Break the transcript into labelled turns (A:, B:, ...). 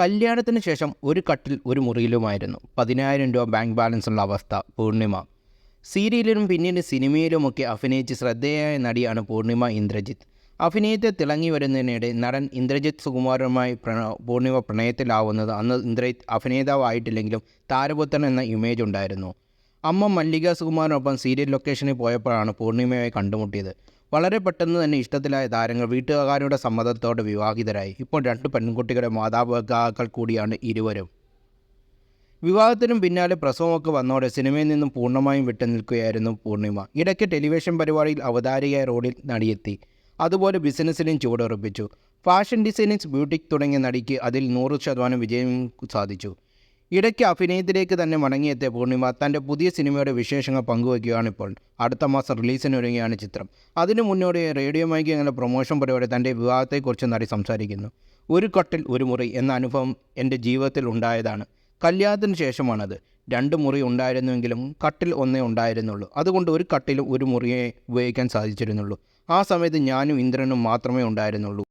A: കല്യാണത്തിന് ശേഷം ഒരു കട്ടിൽ ഒരു മുറിയിലുമായിരുന്നു. പതിനായിരം രൂപ ബാങ്ക് ബാലൻസ് ഉള്ള അവസ്ഥ. പൂർണിമ. സീരിയലിലും പിന്നീട് സിനിമയിലുമൊക്കെ അഭിനയിച്ച് ശ്രദ്ധേയായ നടിയാണ് പൂർണിമ ഇന്ദ്രജിത്ത്. അഭിനയത്തെ തിളങ്ങി വരുന്നതിനിടെ നടൻ ഇന്ദ്രജിത്ത് സുകുമാരനുമായി പ്രണ പൂർണിമ പ്രണയത്തിലാവുന്നത് അന്ന് ഇന്ദ്രജിത്ത് അഭിനേതാവായിട്ടില്ലെങ്കിലും താരപുത്രൻ എന്ന ഇമേജ് ഉണ്ടായിരുന്നു. അമ്മ മല്ലിക സുകുമാരനൊപ്പം സീരിയൽ ലൊക്കേഷനിൽ പോയപ്പോഴാണ് പൂർണിമയെ കണ്ടുമുട്ടിയത്. വളരെ പെട്ടെന്ന് തന്നെ ഇഷ്ടത്തിലായ താരങ്ങൾ വീട്ടുകാരുടെ സമ്മതത്തോടെ വിവാഹിതരായി. ഇപ്പോൾ രണ്ട് പെൺകുട്ടികളുടെ മാതാപിതാക്കൾ കൂടിയാണ് ഇരുവരും. വിവാഹത്തിനും പിന്നാലെ പ്രസവമൊക്കെ വന്നോടെ സിനിമയിൽ നിന്നും പൂർണമായും വിട്ടു നിൽക്കുകയായിരുന്നു പൂർണിമ. ഇടയ്ക്ക് ടെലിവിഷൻ പരിപാടിയിൽ അവതാരികയായ റോഡിൽ നടിയെത്തി. അതുപോലെ ബിസിനസ്സിലും ചുവടുറപ്പിച്ചു. ഫാഷൻ ഡിസൈനിങ്സ് ബ്യൂട്ടിക് തുടങ്ങിയ നടിക്ക് അതിൽ നൂറ് ശതമാനം വിജയം സാധിച്ചു. ഇടയ്ക്ക് അഭിനയത്തിലേക്ക് തന്നെ മടങ്ങിയെത്തിയ പൂർണിമ തന്റെ പുതിയ സിനിമയുടെ വിശേഷങ്ങൾ പങ്കുവയ്ക്കുകയാണ് ഇപ്പോൾ. അടുത്ത മാസം റിലീസിനൊരുങ്ങിയാണ് ചിത്രം. അതിനു മുന്നോടി റേഡിയോ മൈക്ക് എന്ന പ്രൊമോഷൻ പരിപാടി തന്റെ വിവാഹത്തെക്കുറിച്ച് നടി സംസാരിക്കുന്നു. ഒരു കട്ടിൽ ഒരു മുറി എന്ന അനുഭവം എന്റെ ജീവിതത്തിൽ ഉണ്ടായതാണ്. കല്യാണത്തിന് ശേഷമാണത്. രണ്ട് മുറി ഉണ്ടായിരുന്നുവെങ്കിലും കട്ടിൽ ഒന്നേ ഉണ്ടായിരുന്നുള്ളൂ. അതുകൊണ്ട് ഒരു കട്ടിലും ഒരു മുറിയെ ഉപയോഗിക്കാൻ സാധിച്ചിരുന്നുള്ളൂ. ആ സമയത്ത് ഞാനും ഇന്ദ്രനും മാത്രമേ ഉണ്ടായിരുന്നുള്ളൂ.